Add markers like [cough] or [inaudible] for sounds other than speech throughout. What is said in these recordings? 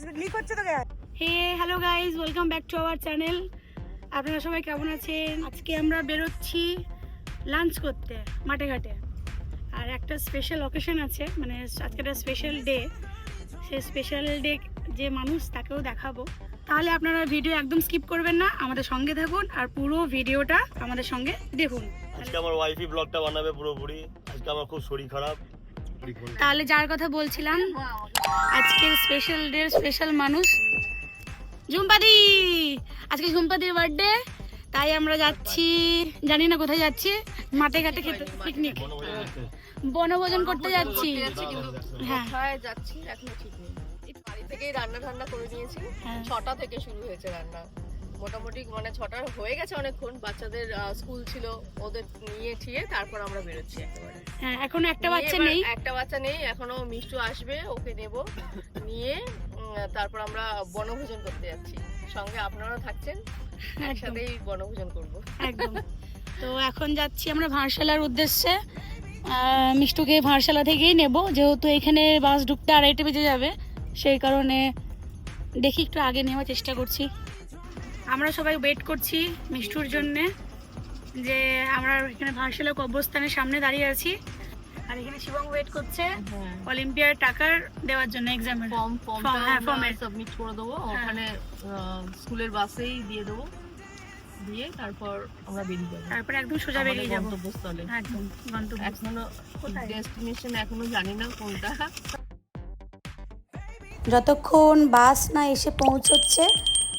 আজকে ক্লিক হচ্ছে তো hey hello guys welcome back to our channel আপনারা সবাই কেমন আছেন? আজকে আমরা বেরোচ্ছি লাঞ্চ করতে মাঠে ঘাটে। আর একটা স্পেশাল অকেশন আছে মানে আজকে একটা স্পেশাল ডে সেই স্পেশাল ডে যে মানুষ তাকেও দেখাবো। তাহলে আপনারা ভিডিও একদম স্কিপ করবেন না আমাদের সঙ্গে থাকুন আর পুরো ভিডিওটা আমাদের সঙ্গে দেখুন। আজকে আমার ওয়াইফই ব্লগটা বানাবে পুরোপুরি। আজকে আমার খুব শরীর খারাপ। তাহলে যার কথা বলছিলাম আজকের স্পেশাল ডে স্পেশাল মানুষ ঝুম্পাদি। আজকে ঝুম্পাদির বার্থডে তাই আমরা যাচ্ছি জানি না কোথায় যাচ্ছি মাঠে ঘাটে খেতে পিকনিক বনভোজন করতে যাচ্ছি। হ্যাঁ। যাচ্ছি এখনও ঠিক নেই। বাড়ি থেকেই রান্না ঠান্না করে নিয়েছি। হ্যাঁ। ছটা থেকে শুরু হয়েছে রান্না। মোটামুটি মানে ছটা হয়ে গেছে অনেকক্ষণ। বাচ্চাদের স্কুল ছিল ওদের নিয়ে ঠিয়ে তারপর আমরা বেরোচ্ছি একেবারে। হ্যাঁ এখনও একটা বাচ্চা নেই। একটা বাচ্চা নেই এখনও মিষ্টু আসবে ওকে নেব। নিয়ে তারপর আমরা বনভোজন করতে যাচ্ছি। সঙ্গে আপনারাও থাকছেন একসাথেই বনভোজন করব। একদম। তো এখন যাচ্ছি আমরা ভারসালার উদ্দেশ্যে। মিষ্টুকে ভারসালা থেকেই নেব। যেহেতু এখানে বাস ঢুকতে আড়াইটে বেজে যাবে সেই কারণে দেখি একটু আগে নেওয়ার চেষ্টা করছি। আমরা সবাই ওয়েট করছি মিষ্টুর জন্যে যে আমরা এখানে ভারসালা কবরস্থানের সামনে দাঁড়িয়ে আছি। আর এখানে শিবং ওয়েট করছে অলিম্পিয়ার টাকার দেওয়ার জন্য এক্সামের ফর্ম Form, হ্যাঁ, সাবমিট করে দেবো। হ্যাঁ। ওখানে আহ, স্কুলের বাসেই দিয়ে দেবো। দিয়ে তারপর আমরা বেরিয়ে যাব। তারপরে একদম সোজা বেরিয়ে যাব। গন্তব্যস্থলে। একদম গন্তব্য এখনও কোথায়? ডেস্টিনেশন এখনও জানি না কোনটা। যতক্ষণ বাস না এসে পৌঁছচ্ছে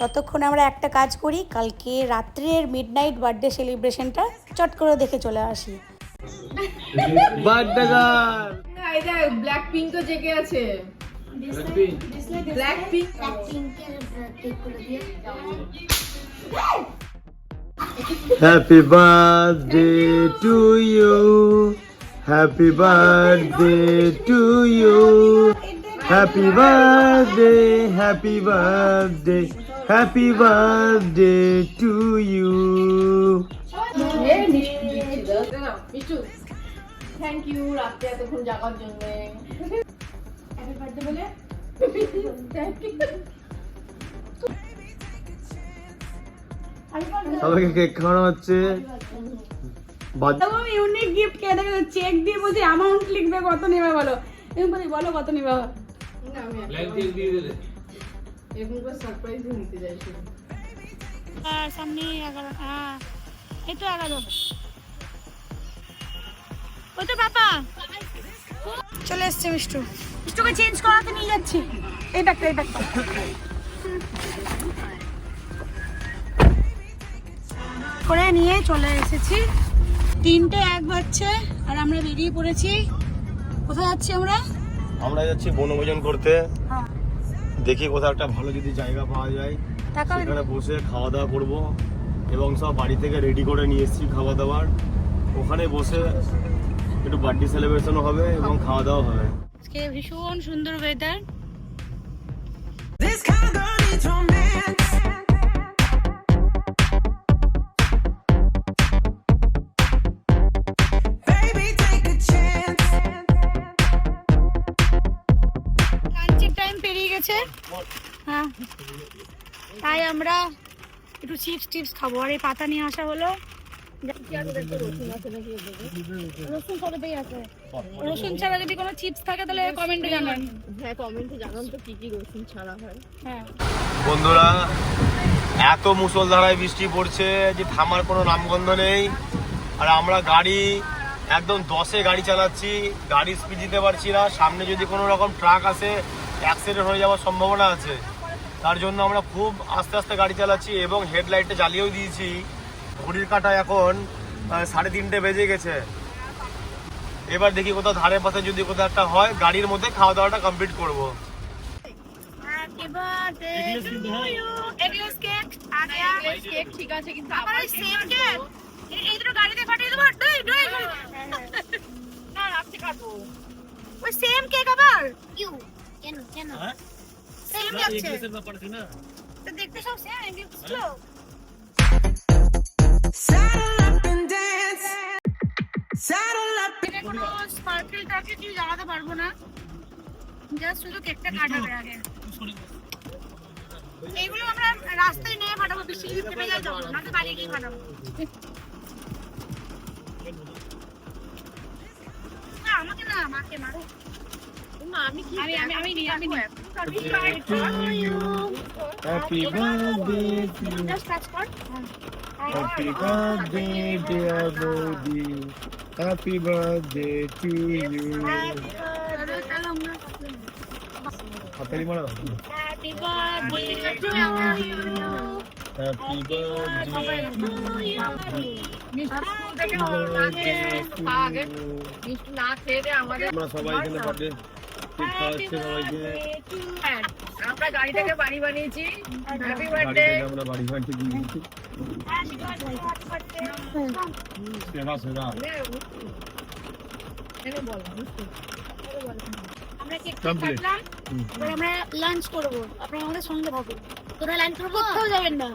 ততক্ষণ আমরা একটা কাজ করি কালকে রাত্রের মিড নাইট বার্থডে সেলিব্রেশনটা চট করে দেখে চলে আসি। বার্থডে গার্ল ব্ল্যাক পিঙ্ক তো জেগে আছে। Black Pink happy birthday to you happy birthday to you happy birthday happy birthday happy birthday to you thank you রাত্রে এতক্ষণ জাগার জন্য সবাইকে কেক খাওয়ানো হচ্ছে আমি ইউনিক গিফট কে দেখে চেক দিয়ে বলছি অ্যামাউন্ট লিখবে কত নেবে বলো। তুমি বলো কত নেবে? এরকম করে সারপ্রাইজ নিতে চাইছি আর সামনে এগারো হ্যাঁ এই তো এগারো। ওই তো পাপা চলে এসছে মিষ্টু। মিষ্টুকে চেঞ্জ করাতে নিয়ে যাচ্ছি। এই ব্যাগটা এই ব্যাগটা করে নিয়ে চলে এসেছি। তিনটে এক বাজছে আর আমরা বেরিয়ে পড়েছি। কোথায় যাচ্ছি আমরা? আমরা যাচ্ছি বনভোজন করতে। হ্যাঁ। দেখি কোথাও একটা ভালো যদি জায়গা পাওয়া যায় সেখানে বসে খাওয়া দাওয়া করব এবং সব বাড়ি থেকে রেডি করে নিয়ে এসেছি খাওয়া দাওয়ার ওখানে বসে একটু বার্থডে সেলিব্রেশনও হবে এবং খাওয়া দাওয়া হবে। আজকে ভীষণ সুন্দর ওয়েদার একটু চিপস টিপস খাব। আর এই পাতা নিয়ে আসা হলো রসুন কতটাই আছে। রসুন ছাড়া যদি কোনো চিপস থাকে তাহলে কমেন্টে জানান। হ্যাঁ কমেন্টে জানান তো কি কি রসুন ছাড়া হয়। হ্যাঁ। বন্ধুরা এত মুসলধারায় বৃষ্টি পড়ছে যে থামার কোনো নামগন্ধ নেই। আর আমরা গাড়ি একদম দশে গাড়ি চালাচ্ছি গাড়ি স্পিড দিতে পারছি না। সামনে যদি কোনো রকম ট্রাক আসে অ্যাক্সিডেন্ট হয়ে যাওয়ার সম্ভাবনা আছে। তার জন্য আমরা খুব আস্তে আস্তে গাড়ি চালাচ্ছি এবং হেডলাইটটা জ্বালিয়েও দিয়েছি। ঘড়ির কাটা এখন সাড়ে তিনটে বেজে গেছে। এবার দেখি কোথাও ধারে পাশে যদি কোথাও একটা হয় গাড়ির মধ্যে খাওয়া দাওয়াটা কমপ্লিট করব। Happy birthday to you eggless cake আ গয়া কেক ঠিক আছে কিন্তু আমার সেম কেক এই দুটো গাড়িতে পাঠিয়ে দেবো? না কাটবো ওই সেম কেক আবার? ইউ কেন কেন? সেম লাগছে তো দেখতে সব সেম গিফট ছিল Saddle up and dance. Saddle up. এটা কোনো স্পার্কেল টাকে কিছু জ্বালাতে পারব না। জাস্ট শুধু কেকটা কাটাবে আগে। এইগুলো আমরা রাস্তায় নিয়ে ফাটাবো বৃষ্টি যদি থেমে যায় তখন নয়তো বাড়ি গিয়ে ফাটাবো আমাকে না মাকে মারো। মা, আমি কি আমি আমি আমি নিই আমি হ্যাপি বার্থডে জাস্ট টাচ কর হ্যাপি বার্থডে ডিয়ার বৌদি হ্যাপি বার্থডে টু ইউ হাতালি মারো happy birthday to you happy birthday আগে মিষ্টি না খেয়ে দিয়ে আমাদের আমরা সবাই এখানে বার্থডে কেক খাওয়াচ্ছি আমরা গাড়ি বাড়ি বানিয়েছি। হ্যাপি বার্থডে আমরা বাড়ি বাড়িতে দিয়ে সেরা সেরা আমরা কেক কাটলাম। আমরা লাঞ্চ করব। আপনারা আমাদের সঙ্গে থাকুন। কোথায় লাঞ্চ করব? কোথাও যাবেন না।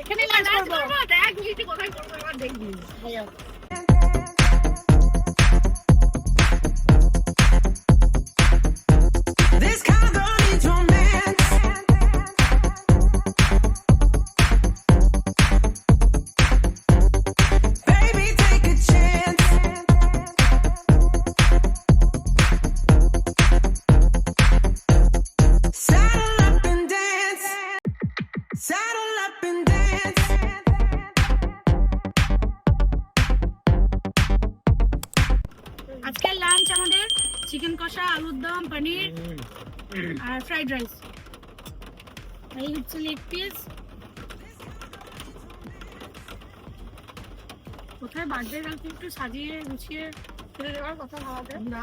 এখানে লাঞ্চ করব? দেখ কোথায় করব? এবার দেখবি ফ্রাইড রাইস এই হচ্ছে লেগ পিস কোথায় বার্থডে কালকে একটু সাজিয়ে গুছিয়ে করে দেওয়ার কথা ভাবাতে। না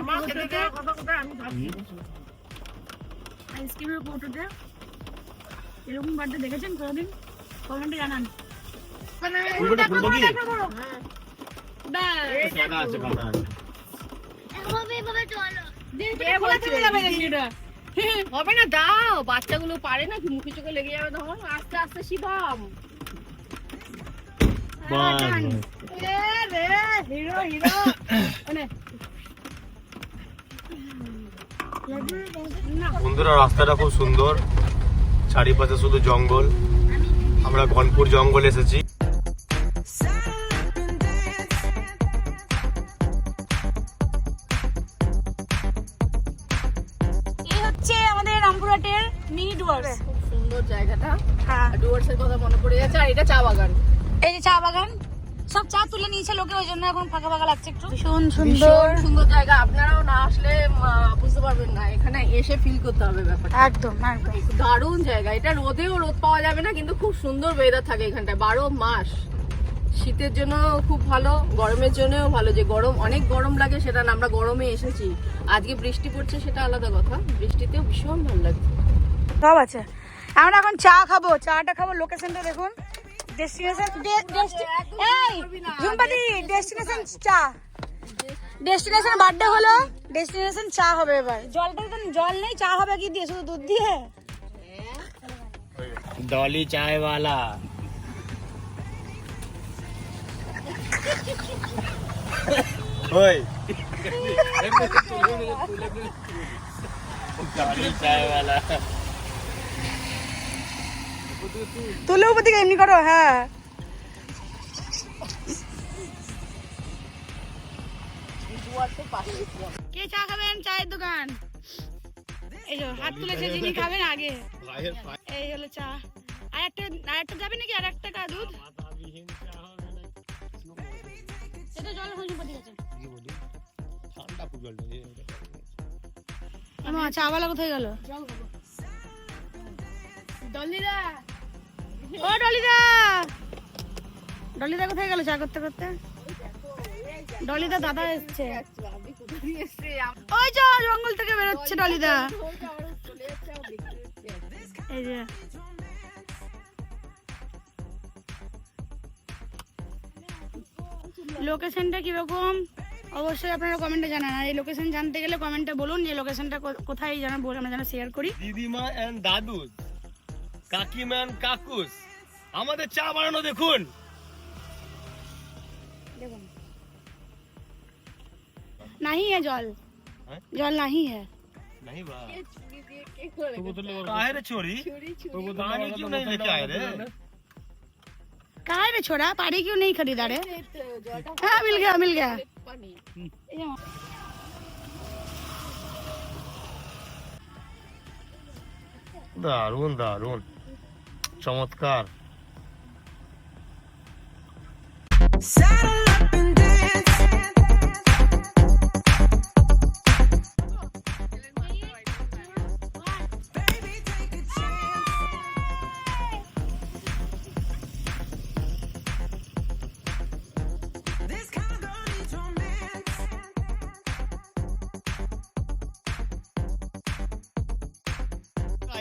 আমার খেতে দেওয়ার কথা কোথায় আমি ভাবছি। আইসক্রিমের কৌটোতে এরকম বার্থডে দেখেছেন কোনোদিন? কমেন্টে জানান। ফুলকোটা ফুলকো কি? [laughs] হবে না দাও। বাচ্চাগুলো পারে না মুখে চোখে লেগে যাবে তখন। আস্তে আস্তে শিবাম। Hero hero. মানে বন্ধুরা রাস্তাটা খুব সুন্দর। চারিপাশে শুধু জঙ্গল। আমরা গনপুর জঙ্গল এসেছি। ডুয়ার্স খুব সুন্দর জায়গাটা। হ্যাঁ। ডুয়ার্সের কথা মনে পড়ে যাচ্ছে আর এটা চা বাগান। এই যে চা বাগান সব চা তুলে নিয়েছে লোকে ওই জন্য এখন ফাঁকা ফাঁকা লাগছে একটু। ভীষণ সুন্দর। সুন্দর জায়গা আপনারাও না আসলে বুঝতে পারবেন না এখানে এসে ফিল করতে হবে ব্যাপারটা। একদম একদম। দারুণ জায়গা এটা রোদেও রোদ পাওয়া যাবে না কিন্তু খুব সুন্দর ওয়েদার থাকে এখানটায় বারো মাস। শীতের জন্য খুব ভালো গরমের জন্যও ভালো যে গরম অনেক গরম লাগে সেটা না আমরা গরমে এসেছি। আজকে বৃষ্টি পড়ছে সেটা আলাদা কথা বৃষ্টিতেও ভীষণ ভালো লাগছে। সব আছে। আমরা এখন চা খাব চাটা খাব লোকেশনটা দেখুন। ডেস্টিনেশন এই ঝুমপাতি ডেস্টিনেশন চা। ডেস্টিনেশন বার্থডে হলো ডেস্টিনেশন চা হবে এবার। জলটা তো জল নেই চা হবে কি দিয়ে? শুধু দুধ দিয়ে? ডলি চায়ওয়ালা ওই। ডলি তুলে উপর থেকে এমনি করো হ্যাঁ। কে চা খাবেন? চায়ের দোকান। এই যে, হাত তুলেছে যিনি খাবেন আগে। এই হলো চা। আর একটা আর একটা যাবে নাকি? আর একটা কা দুধ? এটা জল হয়ে পড়ে গেছে আমার চাওয়ালা কোথায় গেল? ডলিদা ও, ডলিদা! ডলিদা কোথায় গেল? চা করতে করতে? ডলিদা দাদা এসছে। ওই যে জঙ্গল থেকে বেরোচ্ছে ডলিদা। এই যে। লোকেশনটা কীরকম? অবশ্যই আপনারা কমেন্টে জানান। আর এই লোকেশন জানতে গেলে কমেন্টে বলুন যে লোকেশনটা কোথায় যেন বল আমরা যেন শেয়ার করি। দিদিমা এন্ড দাদুস কাকিমা এন্ড কাকুস আমাদের চা বানানো দেখুন नहीं है जल हैं? जल नहीं है नहीं बा কে চুরি দিয়ে কে করে काहे रे चोरी চুরি চুরি पानी क्यों नहीं लेके आए रे कहा है रे छोरा पानी क्यों नहीं खरीदा रे এই তো জলটা हाँ मिल गया मिल गया পানি এই যে মা- দারুন দারুন চমৎকার.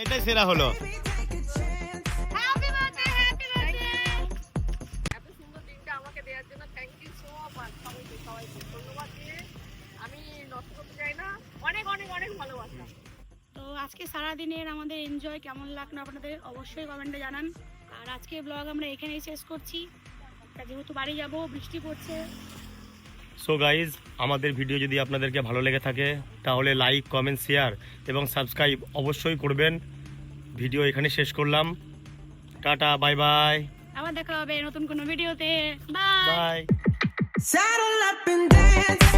এটাই সেরা হলো অনেক অনেক অনেক ভালোবাসা। তো আজকে সারাদিনের আমাদের এনজয় কেমন লাগল আপনাদের অবশ্যই কমেন্টে জানান। আর আজকে ব্লগ আমরা এখানেই শেষ করছি। তা যেহেতু বাড়ি যাব বৃষ্টি পড়ছে। সো গাইজ আমাদের ভিডিও যদি আপনাদেরকে ভালো লেগে থাকে তাহলে লাইক কমেন্ট শেয়ার এবং সাবস্ক্রাইব অবশ্যই করবেন। ভিডিও এখানে শেষ করলাম। টাটা বাই বাই আবার দেখা হবে নতুন কোনো ভিডিওতে বাই বাই